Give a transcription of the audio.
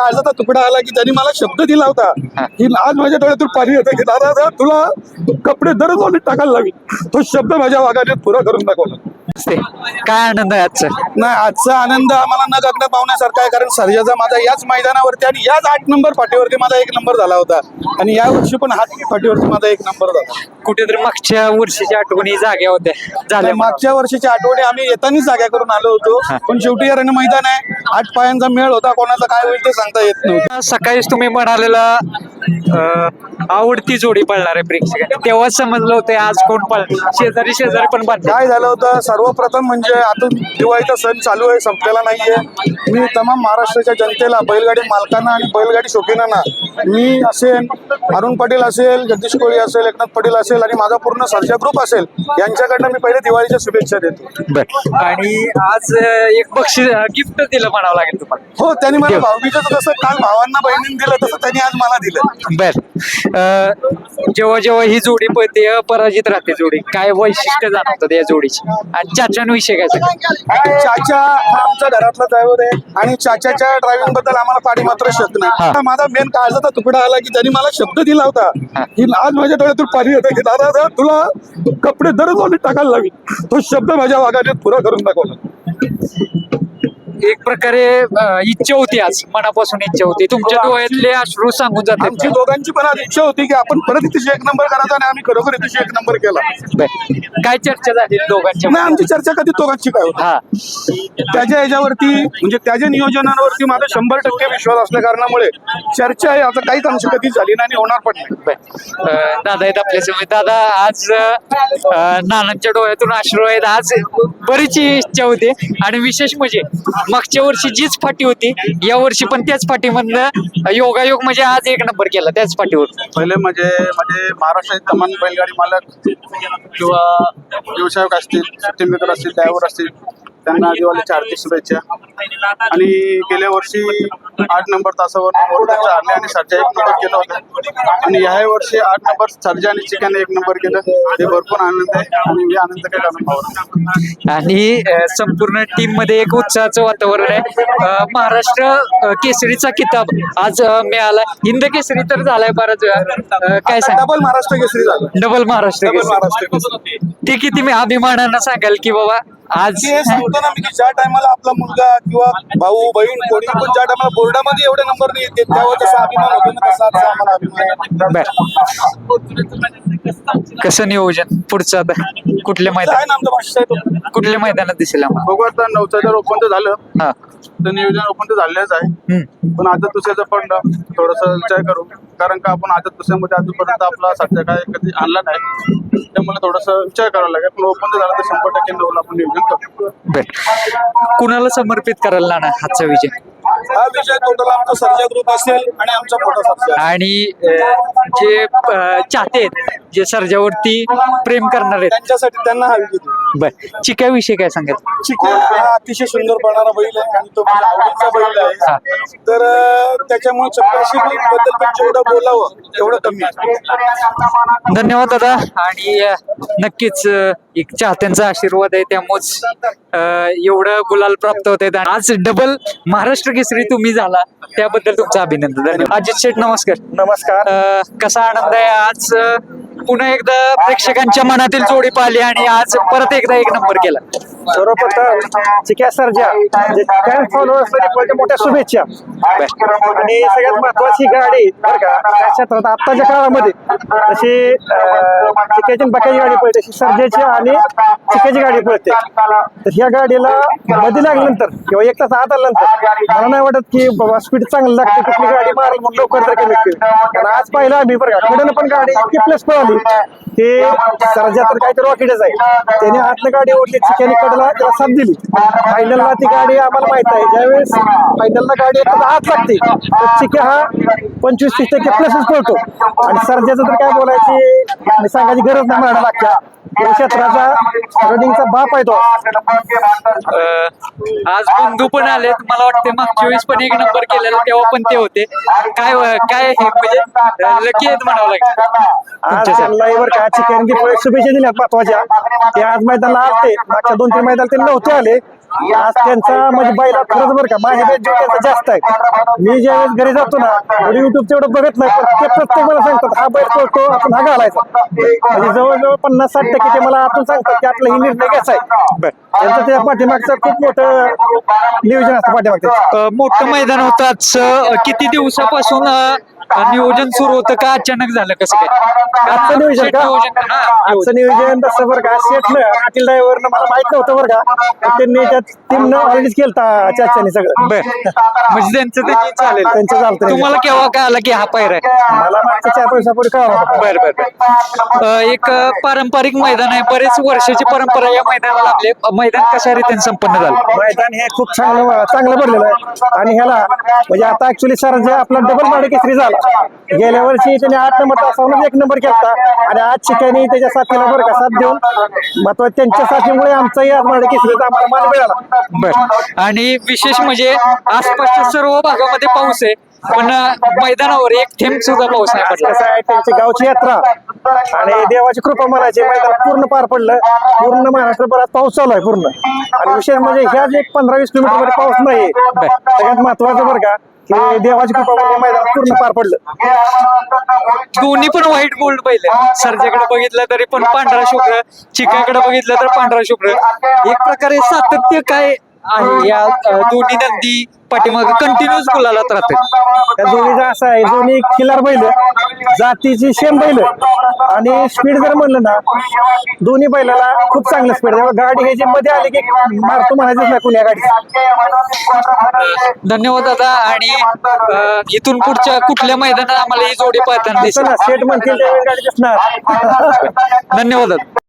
काळजाचा तुकडा आला की त्यांनी मला शब्द दिला होता की आज माझ्या डोळ्यातून पाणी येतं की दादा दादा तुला कपडे दररोज ओलीत टाकायला लावी. तो शब्द माझ्या वागाने पुरा करून दाखवला. काय आनंद आहे आजचा? नाही आजचा आनंद आम्हाला न गगन पावण्यासारखा आहे कारण सर्जाचा माझा याच मैदानावरती आणि याच आठ नंबर पाठीवरती माझा एक नंबर झाला होता. आणि या वर्षी पण हाच पाठीवरती माझा एक नंबर झाला. कुठेतरी मागच्या वर्षीच्या आठवणी जाग्या होत्या. झाल्या मागच्या वर्षीच्या आठवणी आम्ही येतानाच जाग्या करून आलो होतो. पण शेवटी या रण मैदान आहे. आठ पायांचा मेळ होता कोणाचा काय होईल ते सांगता येत नव्हतं. सकाळीच तुम्ही म्हणालेला आवडती जोडी पळणार आहे प्रेक्षकांना तेव्हाच समजलं होतं आज कोण पळ शेजारी शेजारी पण काय झालं होतं? सर्वप्रथम म्हणजे आतून दिवाळीचा सण चालू आहे संपलेला नाहीये. मी तमाम महाराष्ट्राच्या जनतेला बैलगाडी मालकांना आणि बैलगाडी शौकीनांना मी असेल अरुण पाटील असेल जगदीश कोळी असेल एकनाथ पाटील असेल आणि माझा पूर्ण सर्जा ग्रुप असेल यांच्याकडनं मी पहिले दिवाळीच्या शुभेच्छा देतो. आणि आज एक बक्षीस गिफ्ट दिलं म्हणावं लागेल तुम्हाला. हो त्यांनी मला भाऊबीजेचं जसं काल भावांना बहिणीने दिलं तसं त्यांनी आज मला दिलं. बर. अं, जेव्हा जेव्हा ही जोडी पळते अपराजित राहते जोडी. काय वैशिष्ट्य जाणवतात या जोडीची? आणि चाचांविषयी काय सांगाल? चाचा हा आमच्या घरातला ड्रायव्हर आहे आणि चाचाच्या ड्रायव्हिंगबद्दल आम्हाला पाठी मात्र शक हा. नाही माझा मेन काळजाचा तुकडा आला की त्यांनी मला शब्द दिला होता. की आज माझ्या डोळ्यातून पाणी येतं की दादा दादा तुला कपडे दररोज टाकायला लावी. तो शब्द माझ्या वागाने पुरा करून दाखवला. एक प्रकारे अं, इच्छा होती आज मनापासून इच्छा होती. तुमच्या डोळ्यातले अश्रू सांगून आमची जाते दोघांची पण आज इच्छा होती की आपण परत इथे एक नंबर करायचा आणि आम्ही खरोखर इथे एक नंबर केला. काय चर्चा झाली दोघांच्या नाही आमची चर्चा कधी दोघांची काय होती? हा. त्याच्या ह्याच्यावरती म्हणजे त्याच्या नियोजनावरती माझा शंभर टक्के विश्वास असल्या कारणामुळे चर्चा आहे आता काहीच आमची कधी झाली नाही आणि होणार पण नाही. बर. अं, दादा आहेत आपल्यासमोर. दादा आज अं, नानांच्या डोळ्यातून अश्रू आहेत. आज बरीच इच्छा होती आणि विशेष म्हणजे मागच्या वर्षी जीच फाटी होती या वर्षी पण त्याच फाटीमधनं योगायोग म्हणजे आज एक नंबर केला त्याच फाटीवर. पहिले म्हणजे म्हणजे महाराष्ट्रातील तमाम बैलगाडी मालक किंवा व्यवसायक असतील सुट्टी मेकर असतील ड्रायव्हर असतील त्यांना दिवाळीच्या हार्दिक शुभेच्छा. आणि गेल्या वर्षी आठ नंबर तासावर आले आणि सरजा एक नंबर केलं होतं. आणि ह्या वर्षी आठ नंबर सरजा आणि चिकन एक नंबर केलं. हे भरपूर आनंद आहे आणि हे आनंद काही पाहू आणि संपूर्ण टीममध्ये एक उत्साहाचं वातावरण आहे. महाराष्ट्र केसरीचा किताब आज मिळाला. हिंद केसरी तर झालाय बराच वेळा. काय सांग? डबल महाराष्ट्र केसरी झालं. डबल महाराष्ट्र ते किती मी अभिमानानं सांगाल की बाबा आज सांगतो ना मी की ज्या टायमाला आपला मुलगा किंवा भाऊ बहीण कोणी पण ज्या टायमाला बोर्डामध्ये एवढे नंबर नाही येते त्यावर जसा अभिमान होतो ना तसा आम्हाला अभिमान कसं नियोजन? पुढचं आता कुठल्या मैदान ना आमचा भाषा आहे तो कुठल्या मैदानात दिसेल आम्हाला? बघू आता जर ओपन तर झालं. हा. तर नियोजन ओपन तर झालेलंच आहे. हम्म. पण आता दुसऱ्याचं पण थोडस विचार करू. कारण का आपण आता दुसऱ्यामध्ये अजूनपर्यंत आपला सध्या काय कधी आणला नाही. त्यामुळे थोडस विचार करावा लागेल. पण ओपन झालं तर शंभर टक्के नवल आपण नियोजन करू. बर. कुणाला समर्पित करायला लागणार हातचा विजय? हा विषय टोटल आमचा सर्जा ग्रुप असेल आणि आमचा मोठा सर्जा आणि जे चाहते आहेत जे सर्जावरती प्रेम करणार आहेत त्यांच्यासाठी त्यांना हा देऊ. बर. चिकाविषयी काय सांगाल? चिकन हा अतिशय सुंदर पळणारा बैल आहे आणि तो माझ्या आवडीचा बैल हा. आहे तर अं, त्याच्यामुळे चपराशी बद्दल पण जेवढं बोलावं तेवढं कमी आहे. धन्यवाद दादा. आणि अ, नक्कीच अ, एक चाहत्यांचा आशीर्वाद आहे. त्यामुळेच अ, एवढं गुलाल प्राप्त होत आहेत. आज डबल महाराष्ट्र केसरी तुम्ही झाला. त्याबद्दल तुमचं अभिनंदन. धन्यवाद. अजित शेठ नमस्कार. नमस्कार. अ, कसा आनंद आहे आज अ, पुन्हा एकदा प्रेक्षकांच्या मनातील जोडी पाहिली आणि आज परत एकदा एक नंबर केला. सर्वप्रथम चिक्या सरजा जे फॅन फॉलोअर्स मोठ्या शुभेच्छा. आणि सगळ्यात महत्वाची गाडी बरं का त्या क्षेत्रात आत्ताच्या काळामध्ये तशी चिक्याची बकाची गाडी पळते तशी सरजेची आणि चिक्याची गाडी पळते. तर ह्या गाडीला मध्ये लागल्यानंतर किंवा एक तास आत आल्यानंतर मला नाही वाटत की बाबा स्पीड चांगलं लागते कुठली गाडी मारेल मग लवकर तर कमी कारण आज पाहिलं आम्ही बरं का कडनं पण गाडी इतकी प्लस पळाली की सरजा तर काहीतरी रॉकेटच आहे. त्याने आतनं गाडी ओढली चिक्याने कडला त्याला साथ दिली. फायनलला ती गाडी आम्हाला माहीत आहे. ज्यावेळेस फायनलला गाडी एखादा हात लागते. तर चिक्या हा पंचवीस तीस टक्के प्लसच पळतो. आणि सर्जाचं तर काय बोलायची? आणि सांगायची गरज नाही म्हणायला लागत्या क्षेत्राचा रनिंगचा बाप आहे तो. आज बंधू पण आलेत. मला वाटते मागच्या वेळेस पण एक नंबर केलेला तेव्हा पण ते होते. काय काय हे म्हणजे लकी आहेत म्हणावं लागेल. का? चिकन शुभेच्छा दिल्यात महत्त्वाच्या. ते आज मैदानाला आलते. मागच्या दोन तीन मैदान ते नव्हते आले. आज त्यांचा म्हणजे बैला खरंच बरं का माझ्या त्यांचा जास्त आहे. मी ज्यावेळेस घरी जातो ना युट्यूब तेवढं बघत नाही पण ते प्रत्येक मला सांगतात हा बैल पळतो आपण हा घालायचा. म्हणजे जवळजवळ पन्नास साठ टक्के ते मला आतून सांगतात की आपला ही निर्णय घ्यायचा आहे. त्यांचं त्या पाठीमागचं खूप मोठं नियोजन असतं पाठीमागचं. मोठं मैदान होतं आजचं. अ, किती दिवसापासून नियोजन सुरू होतं का? अचानक झालं कसं काय? आजचं नियोजन का? नियोजन हा, आजचं नियोजन. तसं बरं का? शेटलं पाटील ड्रायव्हरनं मला माहीत नव्हतं बरं का? पण त्यांनी त्या टीमनं ऑलरेडीच केलं चाच्याने सगळं. बर. म्हणजे त्यांचं त्यांनी चालेल. त्यांचं झालं तुम्हाला केव्हा काय आला की हा पायरा आहे? मला मागच्या चार कळालं होतं. बर बर बर. अ, एक अ, पारंपरिक मैदान आहे. बरेच वर्षाची परंपरा या मैदानाला आपले. मैदान कशा रीतीने संपन्न झालं? मैदान हे खूप चांगलं चांगलं भरलेलं आहे. आणि ह्याला म्हणजे आता ऍक्च्युली सर जे आपला डबल माडे केसरी झाला. गेल्या वर्षी त्याने आठ नंबर तासावरून एक नंबर घेतला आणि आज शिकायने त्याच्या साथीला बरं का साथ देऊन महत्त्व त्यांच्या साथीमुळे आमचाही आज माडे केसरीचा आम्हाला मान मिळाला. बर. आणि विशेष म्हणजे आसपासच्या सर्व भागामध्ये पाऊस आहे. पण मैदानावर एक थेंब सुद्धा पाऊस नाही. पडला कसं आहे त्यांची गावची यात्रा. आणि देवाची कृपा म्हणायची मैदान पूर्ण पार पडलं. पूर्ण महाराष्ट्रभरात पाऊस चालू आहे पूर्ण. आणि विशेष म्हणजे ह्याच एक पंधरा वीस किलोमीटरमध्ये पाऊस नाही सगळ्यात महत्वाचं बरं का की देवाची कृपा म्हणजे मैदान पूर्ण पार पडलं. दोन्ही पण व्हाईट गोल्ड पहिले. सरजेकडे बघितलं तरी पण पांढरा शुभ्र चिकाकडे बघितलं तर पांढरा शुभ्र. एक प्रकारे सातत्य काय आहे. या अ, दोन्ही नंदी पाठीमाग कंटिन्युअस गुलालात राहते त्या दोन्हीचा असं आहे दोन्ही किल्लार बैल जातीची शेम बैल आणि स्पीड जर म्हणलं ना दोन्ही बैलाला खूप चांगलं स्पीड आहे गाडी ह्याची मध्ये आली की मारतो म्हणायचंच नाही कुण्या गाडी धन्यवाद दादा आणि अ, इथून पुढच्या कुठल्या मैदानात आम्हाला ही जोडी पाहताना दिसेल? सेट म्हणतील त्यावेळेस गाडी दिसणार. धन्यवाद दादा.